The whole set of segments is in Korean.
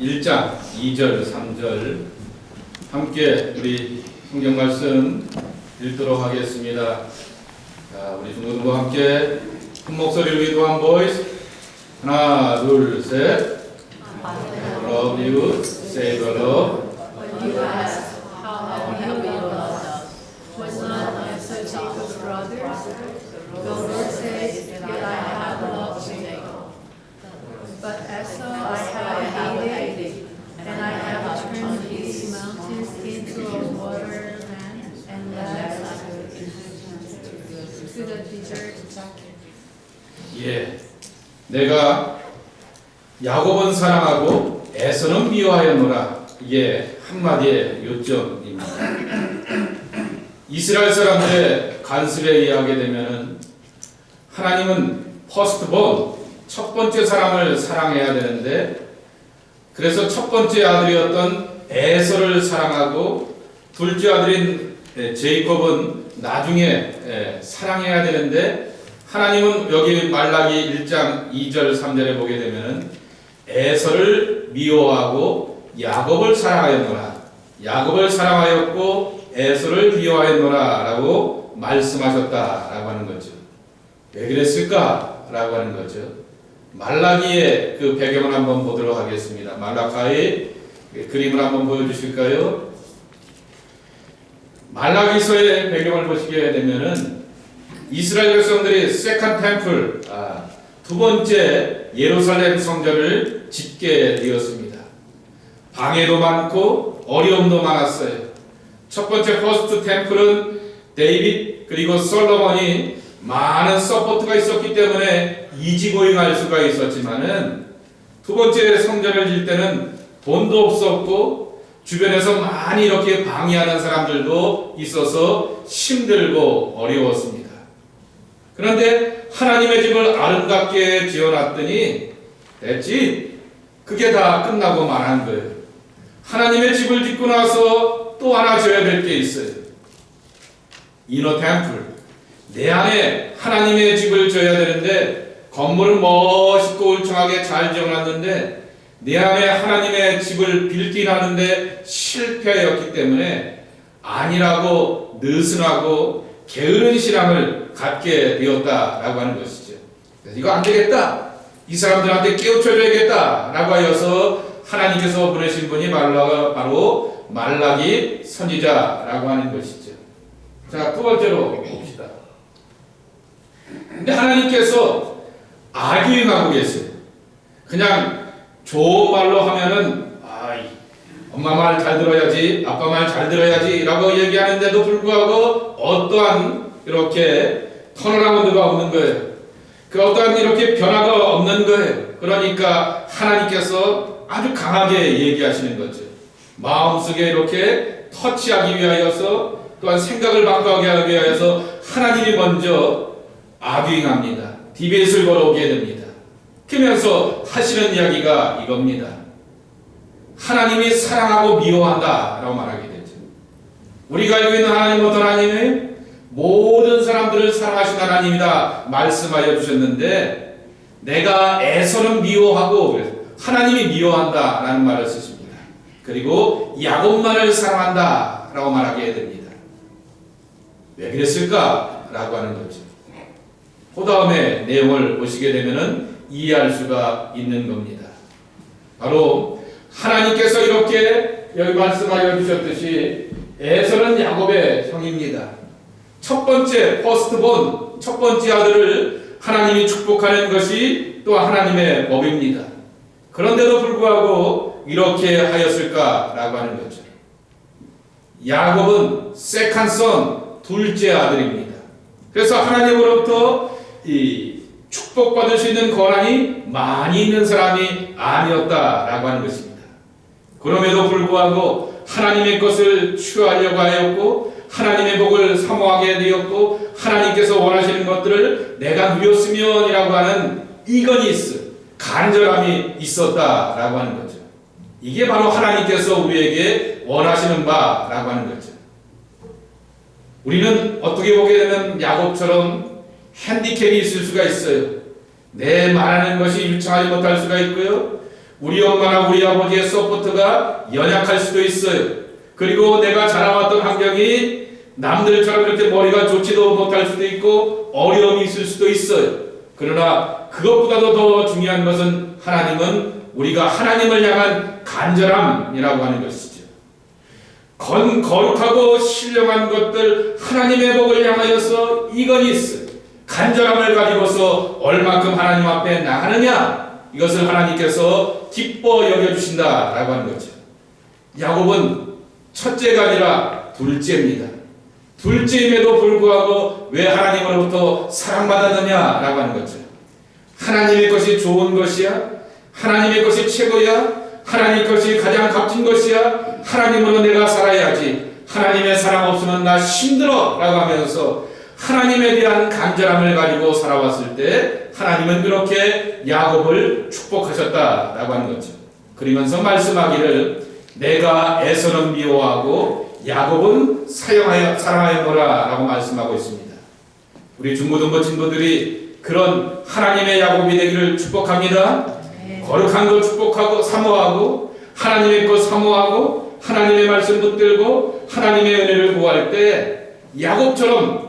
1장 2절 3절 함께 우리 성경 말씀 읽도록 하겠습니다. 자, 우리 중고등부 함께 큰 목소리로 기도한 보이스 하나 둘 셋. Love you, say the Lord. When you ask how have you loved us, was not answer Jacob's brothers? The Lord says, Yet I have loved Jacob. But Esau I 예. 내가 야곱은 사랑하고 에서는 미워하였노라. 이게 한마디의 요점입니다. 이스라엘 사람들의 간습에 의하게 되면은 하나님은 퍼스트본 첫 번째 사람을 사랑해야 되는데 그래서 첫 번째 아들이었던 에서를 사랑하고 둘째 아들인 에, 제이콥은 나중에 에, 사랑해야 되는데 하나님은 여기 말라기 1장 2절 3절에 보게 되면은 에서를 미워하고 야곱을 사랑하였노라. 야곱을 사랑하였고 에서를 미워하였노라라고 말씀하셨다라고 하는 거죠. 왜 그랬을까라고 하는 거죠. 말라기의 그 배경을 한번 보도록 하겠습니다. 말라카의 그림을 한번 보여주실까요? 말라기서의 배경을 보시게 되면은 이스라엘 백성들이 세컨 템플 아, 두 번째 예루살렘 성전을 짓게 되었습니다. 방해도 많고 어려움도 많았어요. 첫 번째 퍼스트 템플은 데이빗 그리고 솔로몬이 많은 서포트가 있었기 때문에 이지고잉할 수가 있었지만은 두 번째 성전을 질 때는 돈도 없었고 주변에서 많이 이렇게 방해하는 사람들도 있어서 힘들고 어려웠습니다. 그런데 하나님의 집을 아름답게 지어놨더니 됐지? 그게 다 끝나고 말한 거예요. 하나님의 집을 짓고 나서 또 하나 지어야 될 게 있어요. 이너 템플. 내 안에 하나님의 집을 지어야 되는데 건물은 멋있고 울창하게 잘 지어놨는데 내 안에 하나님의 집을 빌긴 하는데 실패하였기 때문에 아니라고 느슨하고 게으른 신앙을 갖게 되었다라고 하는 것이죠. 이거 안 되겠다. 이 사람들한테 깨우쳐줘야겠다 라고 하여서 하나님께서 보내신 분이 말라, 바로 말라기 선지자라고 하는 것이죠. 자, 두 번째로 봅시다. 근데 하나님께서 악유행하고 계세요. 그냥 좋은 말로 하면은 아, 엄마 말 잘 들어야지, 아빠 말 잘 들어야지 라고 얘기하는데도 불구하고 어떠한 이렇게 턴어라운드가 없는 거예요. 그 어떠한 이렇게 변화가 없는 거예요. 그러니까 하나님께서 아주 강하게 얘기하시는 거죠. 마음속에 이렇게 터치하기 위하여서 또한 생각을 바꾸게 하기 위하여서 하나님이 먼저 악유행합니다. 디베이트를 걸어오게 됩니다. 그러면서 하시는 이야기가 이겁니다. 하나님이 사랑하고 미워한다 라고 말하게 되죠. 우리가 알고 있는 하나님 어떤 하나님은 모든 사람들을 사랑하신 하나님이다 말씀하여 주셨는데 내가 애서는 미워하고 하나님이 미워한다 라는 말을 쓰십니다. 그리고 야곱만을 사랑한다 라고 말하게 됩니다. 왜 그랬을까 라고 하는 거죠. 그 다음에 내용을 보시게 되면은 이해할 수가 있는 겁니다. 바로 하나님께서 이렇게 여기 말씀하여 주셨듯이 에서는 야곱의 형입니다. 첫 번째 퍼스트본 첫 번째 아들을 하나님이 축복하는 것이 또 하나님의 법입니다. 그런데도 불구하고 이렇게 하였을까라고 하는 거죠. 야곱은 세컨선 둘째 아들입니다. 그래서 하나님으로부터 이 축복받을 수 있는 권한이 많이 있는 사람이 아니었다라고 하는 것입니다. 그럼에도 불구하고 하나님의 것을 취하려고 하였고 하나님의 복을 사모하게 되었고 하나님께서 원하시는 것들을 내가 누렸으면이라고 하는 이건이스 간절함이 있었다라고 하는 거죠. 이게 바로 하나님께서 우리에게 원하시는 바라고 하는 거죠. 우리는 어떻게 보게 되면 야곱처럼 핸디캡이 있을 수가 있어요. 내 말하는 것이 유창하지 못할 수가 있고요. 우리 엄마나 우리 아버지의 서포트가 연약할 수도 있어요. 그리고 내가 자라왔던 환경이 남들처럼 이렇게 머리가 좋지도 못할 수도 있고 어려움이 있을 수도 있어요. 그러나 그것보다도 더 중요한 것은 하나님은 우리가 하나님을 향한 간절함이라고 하는 것이죠. 건, 거룩하고 신령한 것들 하나님의 복을 향하여서 이건이 있어 간절함을 가지고서 얼마큼 하나님 앞에 나가느냐 이것을 하나님께서 기뻐 여겨주신다라고 하는 거죠. 야곱은 첫째가 아니라 둘째입니다. 둘째임에도 불구하고 왜 하나님으로부터 사랑받았느냐라고 하는 거죠. 하나님의 것이 좋은 것이야. 하나님의 것이 최고야. 하나님 것이 가장 값진 것이야. 하나님으로 내가 살아야지. 하나님의 사랑 없으면 나 힘들어. 라고 하면서 하나님에 대한 간절함을 가지고 살아왔을 때 하나님은 그렇게 야곱을 축복하셨다라고 하는 거죠. 그러면서 말씀하기를 내가 에서는 미워하고 야곱은 사용하여 사랑하였노라라고 말씀하고 있습니다. 우리 중고등부 친구들이 그런 하나님의 야곱이 되기를 축복합니다. 거룩한 것 축복하고 사모하고 하나님의 것 사모하고 하나님의 말씀 붙들고 하나님의 은혜를 구할 때 야곱처럼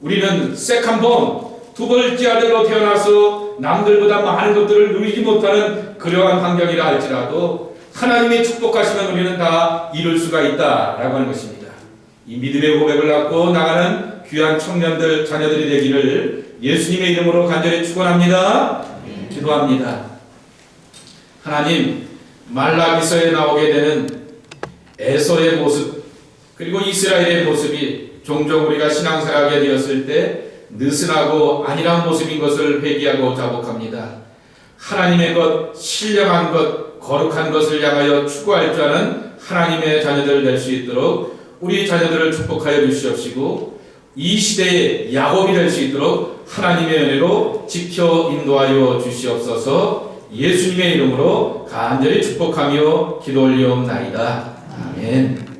우리는 세컨본 두 번째 아들로 태어나서 남들보다 많은 것들을 누리지 못하는 그러한 환경이라 할지라도 하나님이 축복하시면 우리는 다 이룰 수가 있다라고 하는 것입니다. 이 믿음의 고백을 갖고 나가는 귀한 청년들 자녀들이 되기를 예수님의 이름으로 간절히 축원합니다. 기도합니다. 하나님 말라기서에 나오게 되는 에서의 모습 그리고 이스라엘의 모습이 종종 우리가 신앙생활하게 되었을 때 느슨하고 안일한 모습인 것을 회개하고 자복합니다. 하나님의 것, 신령한 것, 거룩한 것을 향하여 추구할 줄 아는 하나님의 자녀들 될 수 있도록 우리 자녀들을 축복하여 주시옵시고 이 시대의 야곱이 될 수 있도록 하나님의 은혜로 지켜 인도하여 주시옵소서 예수님의 이름으로 간절히 축복하며 기도 올리옵나이다. 아멘.